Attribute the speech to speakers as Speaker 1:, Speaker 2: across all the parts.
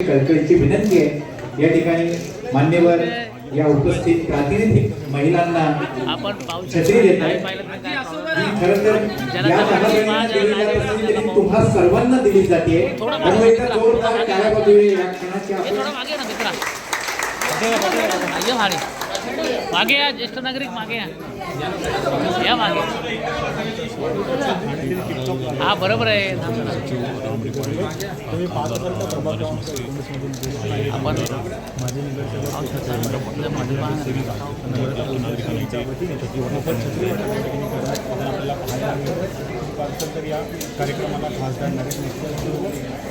Speaker 1: कळकळीची विनंती आहे या ठिकाणी मान्यवर या उपस्थित प्रातिनिधिक महिलांना छत्री देत आहे. खरं तर या तुम्हा सर्वांना दिली जाते. त्यामुळे जोरदार टाळ्या या क्षणाची आपण.
Speaker 2: मागे या ज्येष्ठ नागरिक मागे या. या मागे. हा बरोबर आहे. आपण
Speaker 3: तर या कार्यक्रमाला खासदार नरेश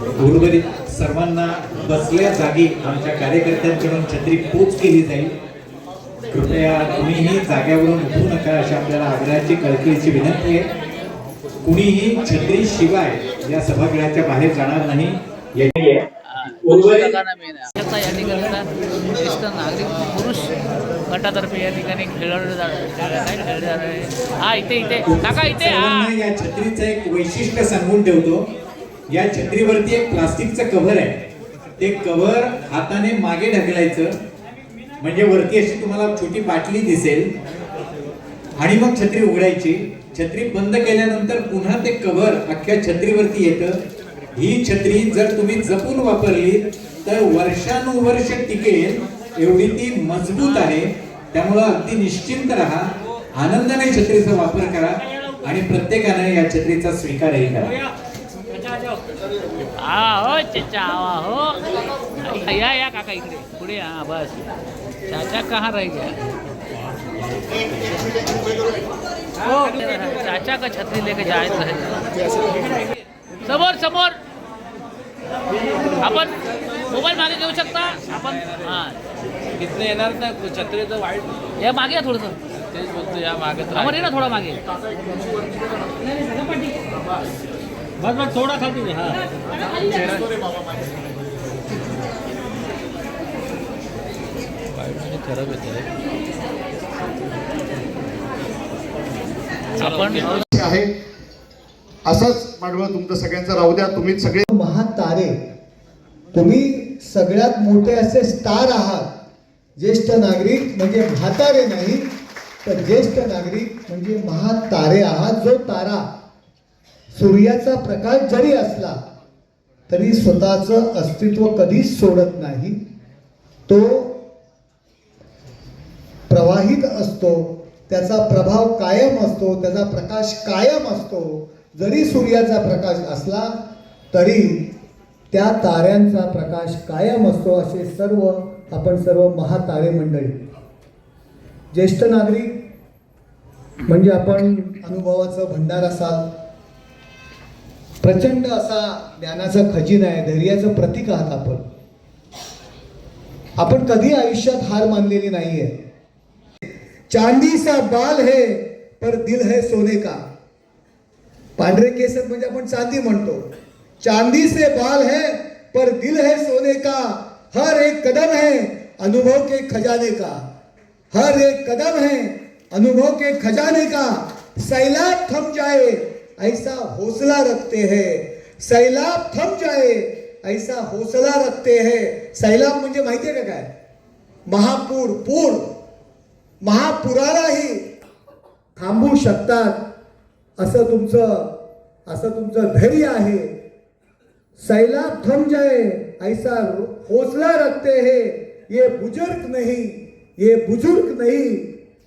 Speaker 1: उर्वरित सर्वांना बसल्या जागी आमच्या कार्यकर्त्यांकडून छत्री पोच केली जाईल. कृपया कुणीही जाग्यावरून उठू नका अशी आपल्याला आग्रहाची कळकळीची विनंती आहे. कुणीही छत्री शिवाय या सभागृहाच्या बाहेर जाणार नाही. याची
Speaker 2: या ठिकाणी ज्येष्ठ नागरिक पुरुष गटातर्फे या ठिकाणी खेळवलं खेळलं आहे. हा इथे इथे. काका इथे
Speaker 1: या छत्रीचं एक वैशिष्ट्य सांगून ठेवतो. या छत्रीवरती एक प्लास्टिकचं कव्हर आहे. ते कव्हर हाताने मागे ढकलायचं. म्हणजे वरती अशी तुम्हाला छोटी बाटली दिसेल. आणि मग छत्री उघडायची. छत्री बंद केल्यानंतर पुन्हा ते कव्हर अख्ख्या छत्रीवरती येतं. ही छत्री जर तुम्ही जपून वापरली तर वर्षानुवर्ष टिकेल. एवढी ती मजबूत आहे. त्यामुळं अगदी निश्चिंत राहा. आनंदाने छत्रीचा वापर करा. आणि प्रत्येकाने या छत्रीचा स्वीकारही करा.
Speaker 2: हा हो चचा आवा हो. या या काका इकडे. पुढे हा बस. चाचा कहाँ रह गया? हो चाचा का छत्री लेके जायचं आहे समोर समोर. आपण मोबाईल मागे घेऊ शकता? आपण हा.
Speaker 4: इथनं येणार नाही छत्रीचं वाईट.
Speaker 2: या मागे या थोडंसं.
Speaker 4: तेच बोलतो या
Speaker 2: समोर ये ना थोडा मागे.
Speaker 4: बस बस थोडा खाली दे, हा खराब येते
Speaker 2: आपण
Speaker 5: आहे. असंच मांडवं तुमचं सगळ्यांचं राहू द्या. तुम्ही सगळे
Speaker 6: महातारे तुम्ही सगळ्यात मोठे असे स्टार आहात. ज्येष्ठ नागरिक म्हणजे म्हातारे नाही तर ज्येष्ठ नागरिक म्हणजे महातारे आहात. जो तारा सूर्याचा प्रकाश जरी असला तरी स्वतःचं अस्तित्व कधीच सोडत नाही. तो प्रवाहित असतो त्याचा प्रभाव कायम असतो त्याचा प्रकाश कायम असतो. जरी सूर्याचा प्रकाश असला तरी त्या ताऱ्यांचा प्रकाश कायम असतो असे सर्व आपण सर्व महातारे मंडळी. ज्येष्ठ नागरिक म्हणजे आपण अनुभवाचं भंडार असाल प्रचंड असा ज्ञानाचा खजिना आहे धैर्याचं प्रतीक आहात आपण. आपण कधी आयुष्यात हार मानलेली नाहीये. चांदीचा बाल है पर दिल है सोने का. पांढरे केस म्हणजे आपण चांदी म्हणतो. चांदी से बाल है पर दिल है सोने का. हर एक कदम है अनुभव के खजाने का. हर एक कदम है अनुभव के खजाने का. सैलाब थम जाए ऐसा हौसला रखते हैं। सैलाब थम जाए ऐसा हौसला रखते हैं। सैलाब म्हणजे माहितीये का काय महापूर पूर। महापुरालाही थांबू शकतात असं तुमचं असं तुमचं धैर्य आहे। सैलाब थम जाए ऐसा हौसला रखते हैं। ये बुजुर्ग नहीं ये बुजुर्ग नहीं।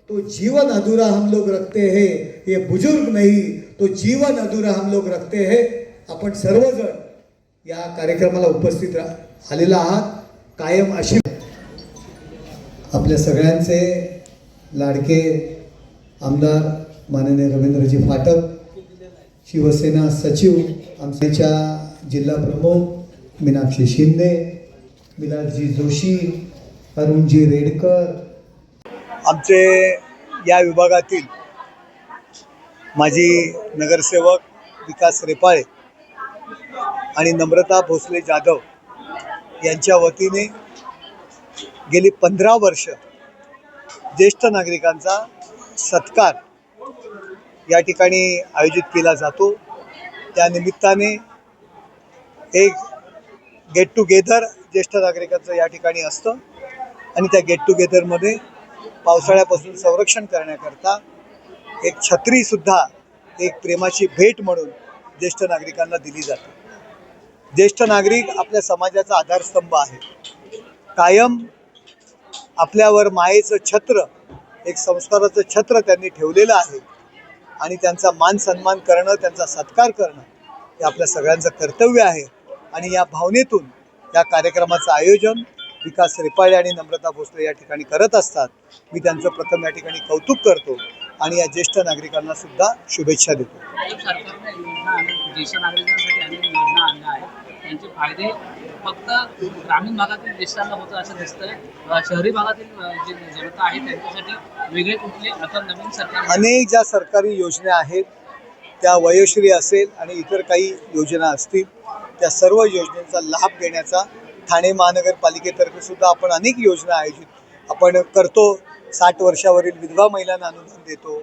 Speaker 6: तो जीवन अधूरा हम लोग रखते हैं। ये बुजुर्ग नहीं तो जीवन अधुरा हम लोग रखते हे। आपण सर्वजण या कार्यक्रमाला उपस्थित आलेला आहात. कायम अशी आपल्या सगळ्यांचे लाडके आमदार माननीय रवींद्रजी फाटक शिवसेना सचिव आमच्या जिल्हा प्रमुख मीनाक्षी शिंदे मिलाजी जोशी अरुणजी रेडकर.
Speaker 7: आमचे या विभागातील माजी नगरसेवक विकास रेपाळे आणि नम्रता भोसले जाधव यांच्या वतीने गेली पंधरा वर्ष ज्येष्ठ नागरिकांचा सत्कार या ठिकाणी आयोजित केला जातो. त्या निमित्ताने
Speaker 6: एक गेट टुगेदर ज्येष्ठ नागरिकांचं या ठिकाणी असतं आणि त्या गेट टुगेदरमध्ये पावसाळ्यापासून संरक्षण करण्याकरता एक छत्रीसुद्धा एक प्रेमाची भेट म्हणून ज्येष्ठ नागरिकांना दिली जाते. ज्येष्ठ नागरिक आपल्या समाजाचा आधारस्तंभ आहे. कायम आपल्यावर मायेचं छत्र एक संस्काराचं छत्र त्यांनी ठेवलेलं आहे आणि त्यांचा मान सन्मान करणं त्यांचा सत्कार करणं हे आपल्या सगळ्यांचं कर्तव्य आहे. आणि या भावनेतून या कार्यक्रमाचं आयोजन विकास रेपाळे आणि नम्रता भोसले या ठिकाणी करत असतात. मी त्यांचं प्रथम या ठिकाणी कौतुक करतो. आणि या ज्येष्ठ नागरिकांना सुद्धा शुभेच्छा देतो.
Speaker 2: ज्येष्ठ नागरिकांसाठी अनेक योजना आणल्या आहेत. त्यांचे फायदे फक्त ग्रामीण भागातील ज्येष्ठांना होतं असं दिसतंय. अं, शहरी भागातील अं, जे जनता आहे त्यांच्यासाठी वेगळे कुठले आता नवीन सरकार
Speaker 6: अनेक ज्या सरकारी योजना आहेत त्या वयोश्री असेल आणि इतर काही योजना असतील त्या सर्व योजनेचा लाभ देण्याचा ठाणे महानगरपालिकेतर्फे सुद्धा आपण अनेक योजना आयोजित आपण करतो. साठ वर्षावरील विधवा महिलांना अनुदान देतो.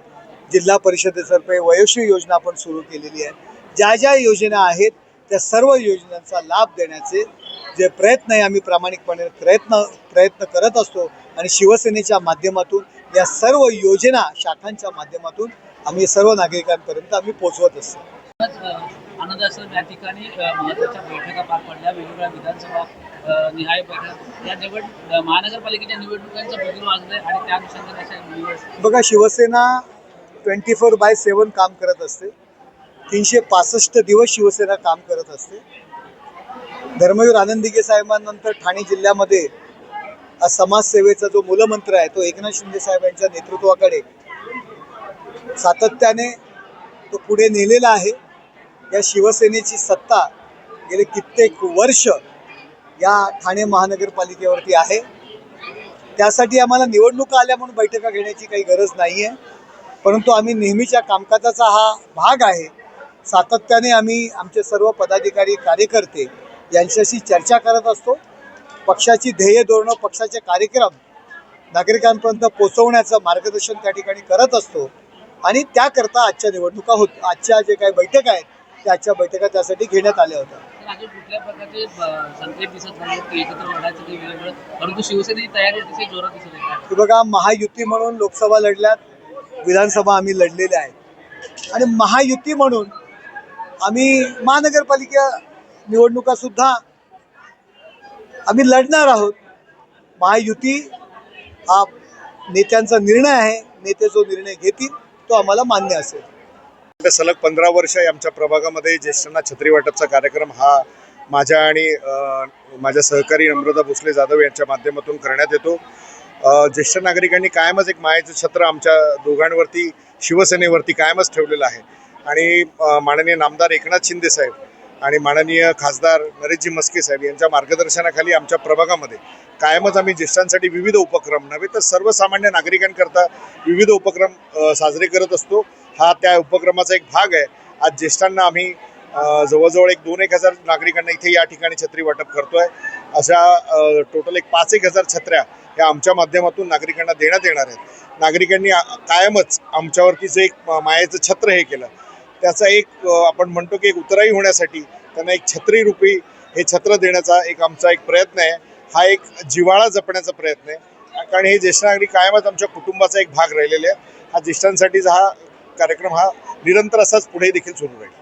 Speaker 6: जिल्हा परिषदेतर्फे वयोश्री योजना आपण सुरू केलेली आहे. ज्या ज्या योजना आहेत त्या सर्व योजनांचा लाभ देण्याचे जे प्रयत्न आहे आम्ही प्रामाणिकपणे प्रयत्न प्रयत्न करत असतो. आणि शिवसेनेच्या माध्यमातून या सर्व योजना शाखांच्या माध्यमातून आम्ही सर्व नागरिकांपर्यंत आम्ही पोहोचवत असतो.
Speaker 2: आनंद या ठिकाणी महत्त्वाच्या बैठका पार पडल्या. वेगवेगळ्या विधानसभा निहाय बैठक या निवड महानगरपालिकेच्या निवडणुकांचं बिगुल वाजलंय आणि त्या अनुषंगाने अशा निवड
Speaker 6: बघा Shivsena twenty four by seven काम करत असते. तीनशे पासष्ट दिवस शिवसेना काम करत असते. धर्मवीर आनंदिगे साहेबांनंतर ठाणे जिल्ह्यामध्ये समाजसेवेचा जो मूलमंत्र आहे तो एकनाथ शिंदे साहेब यांच्या नेतृत्वाकडे सातत्याने तो पुढे नेलेला आहे. या शिवसेनेची सत्ता गेले कित्येक वर्ष या ठाणे महानगरपालिकेवरती आहे. त्यासाठी आम्हाला निवडणुका आल्या म्हणून बैठका घेण्याची काही गरज नाही आहे परंतु आम्ही नेहमीच्या कामकाजाचा हा भाग आहे. सातत्याने आम्ही आमचे सर्व पदाधिकारी कार्यकर्ते यांच्याशी चर्चा करत असतो. पक्षाची ध्येय धोरणं पक्षाचे कार्यक्रम नागरिकांपर्यंत पोचवण्याचं मार्गदर्शन त्या ठिकाणी करत असतो. आणि त्याकरता आजच्या निवडणुका होत आजच्या जे काही बैठका आहेत त्या आजच्या बैठका त्यासाठी घेण्यात आल्या होत्या.
Speaker 2: अजून कुठल्या प्रकारचे संकेत दिसत नाही की एकत्र लढायचं ते वेगवेगळं. परंतु शिवसेनेची तयारी अतिशय जोरात दिसत आहे.
Speaker 6: बघा महायुती म्हणून लोकसभा लढल्यात विधानसभा आम्ही लढलेल्या आहेत. आणि महायुती म्हणून आम्ही महानगरपालिका निवडणुका सुद्धा आम्ही लढणार आहोत. महायुती हा नेत्यांचा निर्णय आहे. नेते जो निर्णय घेतील तो आम्हाला मान्य असेल.
Speaker 8: सलग पंधरा वर्ष आमच्या प्रभागामध्ये ज्येष्ठांना छत्री वाटपचा कार्यक्रम हा माझ्या आणि माझ्या सहकारी नम्रता भोसले जाधव यांच्या माध्यमातून करण्यात येतो. ज्येष्ठ नागरिकांनी कायमच एक मायाचं छत्र आमच्या दोघांवरती शिवसेनेवरती कायमच ठेवलेलं आहे. आणि माननीय नामदार एकनाथ शिंदे साहेब आणि माननीय खासदार नरेशजी मस्के साहेब यांच्या मार्गदर्शनाखाली आमच्या प्रभागामध्ये कायमच आम्ही ज्येष्ठांसाठी विविध उपक्रम नव्हे तर सर्वसामान्य नागरिकांकरता विविध उपक्रम साजरे करत असतो. हा त्या उपक्रमाचा एक भाग आहे. आज ज्येष्ठांना आम्ही जवळजवळ एक दोन एक हजार नागरिकांना इथे या ठिकाणी छत्री वाटप करतोय. अशा टोटल एक पाच एक हजार छत्र्या ह्या आमच्या माध्यमातून नागरिकांना देण्यात येणार आहेत. नागरिकांनी कायमच आमच्यावरती जे एक मायेचं छत्र हे केलं त्याचा एक आपण म्हणतो की एक उतराई होण्यासाठी त्यांना एक छत्री रूपी हे छत्र देण्याचा एक आमचा एक प्रयत्न आहे. हा एक जिव्हाळा जपण्याचा प्रयत्न आहे. कारण हे ज्येष्ठ नागरिक कायमच आमच्या कुटुंबाचा एक भाग राहिलेले आहे हा ज्येष्ठांसाठीचा हा कार्यक्रम हा निरंतर असाच पुढे देखील सुरू राहील.